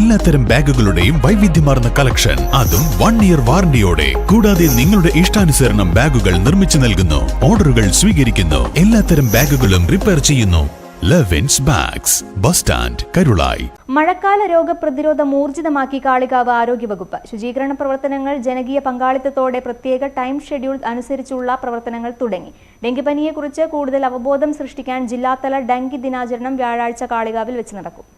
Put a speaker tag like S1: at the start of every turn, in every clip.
S1: എല്ലാത്തരം ബാഗുകളുടെയും വൈവിധ്യമാർന്ന കളക്ഷൻ. അതും വൺ ഇയർ വാറണ്ടിയോടെ കൂടാതെ നിങ്ങളുടെ ഇഷ്ടാനുസരണം ബാഗുകൾ നിർമ്മിച്ചു നൽകുന്നു. ഓർഡറുകൾ സ്വീകരിക്കുന്നു. എല്ലാത്തരം ബാഗുകളും റിപ്പയർ ചെയ്യുന്നു. Levins bags bus stand Karulai
S2: മഴക്കാല രോഗപ്രതിരോധം ഊർജിതമാക്കി കാളികാവ് ആരോഗ്യവകുപ്പ്. ശുചീകരണ പ്രവർത്തനങ്ങൾ ജനകീയ പങ്കാളിത്തത്തോടെ പ്രത്യേക ടൈം ഷെഡ്യൂൾ അനുസരിച്ചുള്ള പ്രവർത്തനങ്ങൾ തുടങ്ങി. ഡെങ്കിപ്പനിയെക്കുറിച്ച് കൂടുതൽ അവബോധം സൃഷ്ടിക്കാൻ ജില്ലാതല ഡെങ്കി ദിനാചരണം വ്യാഴാഴ്ച കാളികാവിൽ വെച്ച് നടക്കും.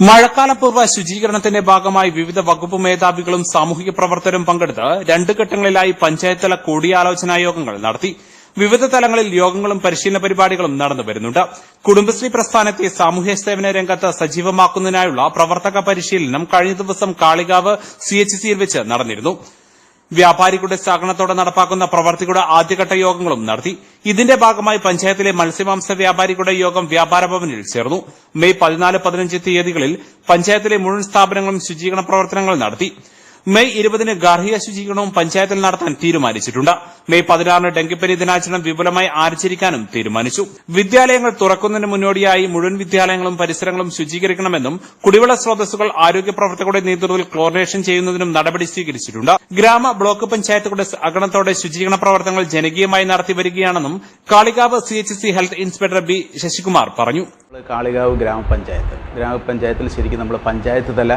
S3: മഴക്കാലപൂർവ ശുചീകരണത്തിന്റെ ഭാഗമായി വിവിധ വകുപ്പ് മേധാവികളും സാമൂഹിക പ്രവർത്തകരും പങ്കെടുത്ത് രണ്ട് ഘട്ടങ്ങളിലായി പഞ്ചായത്ത് തല കൂടിയാലോചനാ യോഗങ്ങൾ നടത്തി. വിവിധ തലങ്ങളിൽ യോഗങ്ങളും പരിശീലന പരിപാടികളും നടന്നു വരുന്നുണ്ട്. കുടുംബശ്രീ പ്രസ്ഥാനത്തെ സാമൂഹ്യ സേവന രംഗത്ത് സജീവമാക്കുന്നതിനായുള്ള പ്രവർത്തക പരിശീലനം കഴിഞ്ഞ ദിവസം കാളികാവ് സിഎച്ച്സിയിൽ വെച്ച് നടന്നിരുന്നു. വ്യാപാരികളുടെ സഹകരണത്തോടെ നടപ്പാക്കുന്ന പ്രവർത്തികളുടെ ആദ്യഘട്ട യോഗങ്ങളും നടത്തി. ഇതിന്റെ ഭാഗമായി പഞ്ചായത്തിലെ മത്സ്യമാംസ വ്യാപാരികളുടെ യോഗം വ്യാപാര ഭവനിൽ ചേർന്നു. മെയ് പതിനാല് പതിനഞ്ച് തീയതികളിൽ പഞ്ചായത്തിലെ മുഴുവൻ സ്ഥാപനങ്ങളും ശുചീകരണ പ്രവർത്തനങ്ങൾ നടത്തി. മെയ് ഇരുപതിന് ഗാർഹിക ശുചീകരണവും പഞ്ചായത്തിൽ നടത്താൻ തീരുമാനിച്ചിട്ടുണ്ട്. മെയ് പതിനാറിന് ഡെങ്കിപ്പനി ദിനാചരണം വിപുലമായി ആചരിക്കാനും തീരുമാനിച്ചു. വിദ്യാലയങ്ങൾ തുറക്കുന്നതിന് മുന്നോടിയായി മുഴുവൻ വിദ്യാലയങ്ങളും പരിസരങ്ങളും ശുചീകരിക്കണമെന്നും കുടിവെള്ള സ്രോതസ്സുകൾ ആരോഗ്യ പ്രവർത്തകരുടെ നേതൃത്വത്തിൽ ക്ലോറിനേഷൻ ചെയ്യുന്നതിനും നടപടി സ്വീകരിച്ചിട്ടുണ്ട്. ഗ്രാമ ബ്ലോക്ക് പഞ്ചായത്തുകളുടെ സഹകരണത്തോടെ ശുചീകരണ പ്രവർത്തനങ്ങൾ ജനകീയമായി നടത്തി വരികയാണെന്നും Kalikavu C H C health inspector B Sasikumar പറഞ്ഞു.
S4: കാളികാവ് ഗ്രാമപഞ്ചായത്ത്. ഗ്രാമപഞ്ചായത്തിൽ ശരിക്കും നമ്മൾ പഞ്ചായത്ത് തല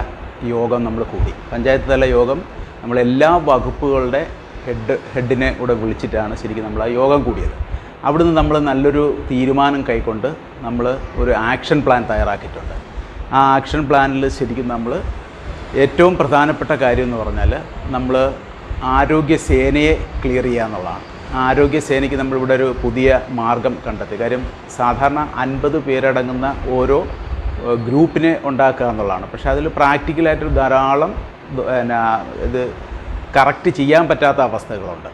S4: യോഗം നമ്മൾ കൂടി. പഞ്ചായത്ത് തല യോഗം നമ്മളെല്ലാ വകുപ്പുകളുടെ ഹെഡ് ഹെഡിനെ കൂടെ വിളിച്ചിട്ടാണ് ശരിക്കും നമ്മൾ ആ യോഗം കൂടിയത്. അവിടുന്ന് നമ്മൾ നല്ലൊരു തീരുമാനം കൈക്കൊണ്ട് നമ്മൾ ഒരു ആക്ഷൻ പ്ലാൻ തയ്യാറാക്കിയിട്ടുണ്ട്. ആ ആക്ഷൻ പ്ലാനിൽ ശരിക്കും നമ്മൾ ഏറ്റവും പ്രധാനപ്പെട്ട കാര്യം എന്ന് പറഞ്ഞാൽ നമ്മൾ ആരോഗ്യ സേനയെ ക്ലിയർ ചെയ്യുക എന്നുള്ളതാണ്. ആരോഗ്യ സേനയ്ക്ക് നമ്മളിവിടെ ഒരു പുതിയ മാർഗം കണ്ടെത്തി. കാര്യം സാധാരണ അൻപത് പേരടങ്ങുന്ന ഓരോ ഗ്രൂപ്പിനെ ഉണ്ടാക്കുക എന്നുള്ളതാണ്. പക്ഷേ അതിൽ പ്രാക്ടിക്കലായിട്ട് ധാരാളം പിന്നെ ഇത് കറക്റ്റ് ചെയ്യാൻ പറ്റാത്ത അവസ്ഥകളുണ്ട്.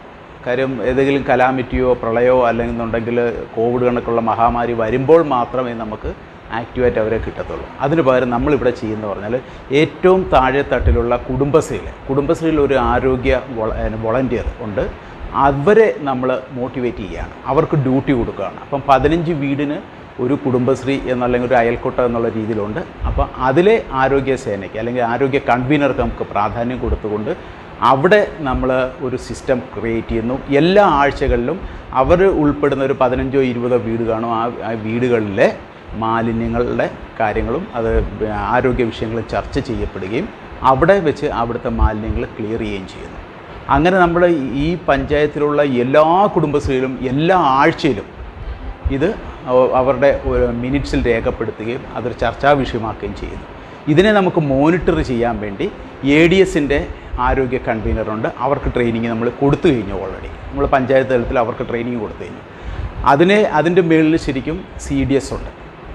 S4: കാര്യം ഏതെങ്കിലും കലാമിറ്റിയോ പ്രളയമോ അല്ലെങ്കിൽ എന്നുണ്ടെങ്കിൽ കോവിഡ് കണക്കുള്ള മഹാമാരി വരുമ്പോൾ മാത്രമേ നമുക്ക് ആക്റ്റീവായിട്ട് അവരെ കിട്ടത്തുള്ളൂ. അതിന് പകരം നമ്മളിവിടെ ചെയ്യുന്ന പറഞ്ഞാൽ ഏറ്റവും താഴെത്തട്ടിലുള്ള കുടുംബശ്രീയിൽ കുടുംബശ്രീയിൽ ഒരു ആരോഗ്യ വോളണ്ടിയർ ഉണ്ട്. അവരെ നമ്മൾ മോട്ടിവേറ്റ് ചെയ്യുകയാണ്. അവർക്ക് ഡ്യൂട്ടി കൊടുക്കുകയാണ്. അപ്പം പതിനഞ്ച് വീടിന് ഒരു കുടുംബശ്രീ എന്നല്ലെങ്കിൽ ഒരു അയൽക്കൂട്ടം എന്നുള്ള രീതിയിലുണ്ട്. അപ്പോൾ അതിലെ ആരോഗ്യ സേനയ്ക്ക് അല്ലെങ്കിൽ ആരോഗ്യ കൺവീനർക്ക് നമുക്ക് പ്രാധാന്യം കൊടുത്തുകൊണ്ട് അവിടെ നമ്മൾ ഒരു സിസ്റ്റം ക്രിയേറ്റ് ചെയ്യുന്നു. എല്ലാ ആഴ്ചകളിലും അവർ ഉൾപ്പെടുന്ന ഒരു പതിനഞ്ചോ ഇരുപതോ വീട് കാണും. ആ വീടുകളിലെ മാലിന്യങ്ങളുടെ കാര്യങ്ങളും അത് ആരോഗ്യ വിഷയങ്ങളും ചർച്ച ചെയ്യപ്പെടുകയും അവിടെ വെച്ച് അവിടുത്തെ മാലിന്യങ്ങൾ ക്ലിയർ ചെയ്യുകയും ചെയ്യുന്നു. അങ്ങനെ നമ്മൾ ഈ പഞ്ചായത്തിലുള്ള എല്ലാ കുടുംബശ്രീയിലും എല്ലാ ആഴ്ചയിലും ഇത് അവരുടെ മിനിറ്റ്സിൽ രേഖപ്പെടുത്തുകയും അതൊരു ചർച്ചാ വിഷയമാക്കുകയും ചെയ്യുന്നു. ഇതിനെ നമുക്ക് മോണിറ്റർ ചെയ്യാൻ വേണ്ടി എ ഡി എസിന്റെ ആരോഗ്യ കൺവീനറുണ്ട് അവർക്ക് ട്രെയിനിങ് നമ്മൾ കൊടുത്തു കഴിഞ്ഞു ഓൾറെഡി നമ്മൾ പഞ്ചായത്ത് തലത്തിൽ അവർക്ക് ട്രെയിനിങ് കൊടുത്തു കഴിഞ്ഞു. അതിനെ അതിന്റെ മേളിൽ ശരിക്കും സി ഡി എസ് ഉണ്ട്.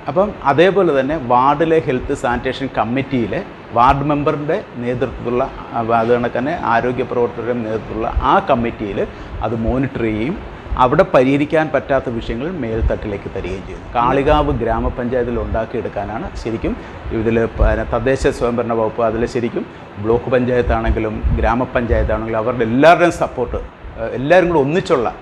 S4: അപ്പം അതേപോലെ തന്നെ വാർഡിലെ ഹെൽത്ത് സാനിറ്റേഷൻ കമ്മിറ്റിയിലെ വാർഡ് മെമ്പറിന്റെ നേതൃത്വത്തിലുള്ള അത് കണക്കന്നെ ആരോഗ്യ പ്രവർത്തകരുടെ നേതൃത്വത്തിലുള്ള ആ കമ്മിറ്റിയിൽ അത് മോണിറ്റർ ചെയ്യുകയും അവിടെ പരിഹരിക്കാൻ പറ്റാത്ത വിഷയങ്ങൾ മേൽത്തട്ടിലേക്ക് തരികയും ചെയ്യുന്നു. കാളികാവ് ഗ്രാമപഞ്ചായത്തിൽ ഉണ്ടാക്കിയെടുക്കാനാണ് ശരിക്കും ഇതിൽ തദ്ദേശ സ്വയംഭരണ വകുപ്പ് അതിൽ ശരിക്കും ബ്ലോക്ക് പഞ്ചായത്താണെങ്കിലും ഗ്രാമപഞ്ചായത്താണെങ്കിലും അവരുടെ എല്ലാവരുടെയും സപ്പോർട്ട് എല്ലാവരും കൂടെ ഒന്നിച്ചുള്ള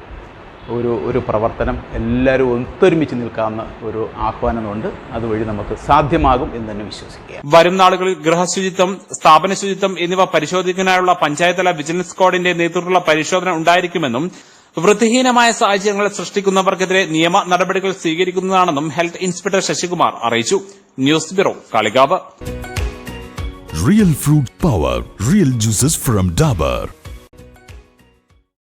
S4: ഒരു ഒരു പ്രവർത്തനം എല്ലാവരും ഒത്തൊരുമിച്ച് നിൽക്കാവുന്ന ഒരു ആഹ്വാനമുണ്ട് അതുവഴി നമുക്ക് സാധ്യമാകും എന്ന് തന്നെ വിശ്വസിക്കുക.
S3: വരും നാളുകളിൽ ഗൃഹശുചിത്വം സ്ഥാപന ശുചിത്വം എന്നിവ പരിശോധിക്കാനായുള്ള പഞ്ചായത്തല വിജിലൻസ് സ്ക്വാഡിന്റെ നേതൃത്വത്തിലുള്ള പരിശോധന ഉണ്ടായിരിക്കുമെന്നും വൃത്തിഹീനമായ സാഹചര്യങ്ങൾ സൃഷ്ടിക്കുന്നവർക്കെതിരെ നിയമ നടപടികൾ സ്വീകരിക്കുന്നതാണെന്നും ഹെൽത്ത് ഇൻസ്പെക്ടർ ശശികുമാർ അറിയിച്ചു news bureau Kalikavu
S1: real fruit power real juices from Dabur.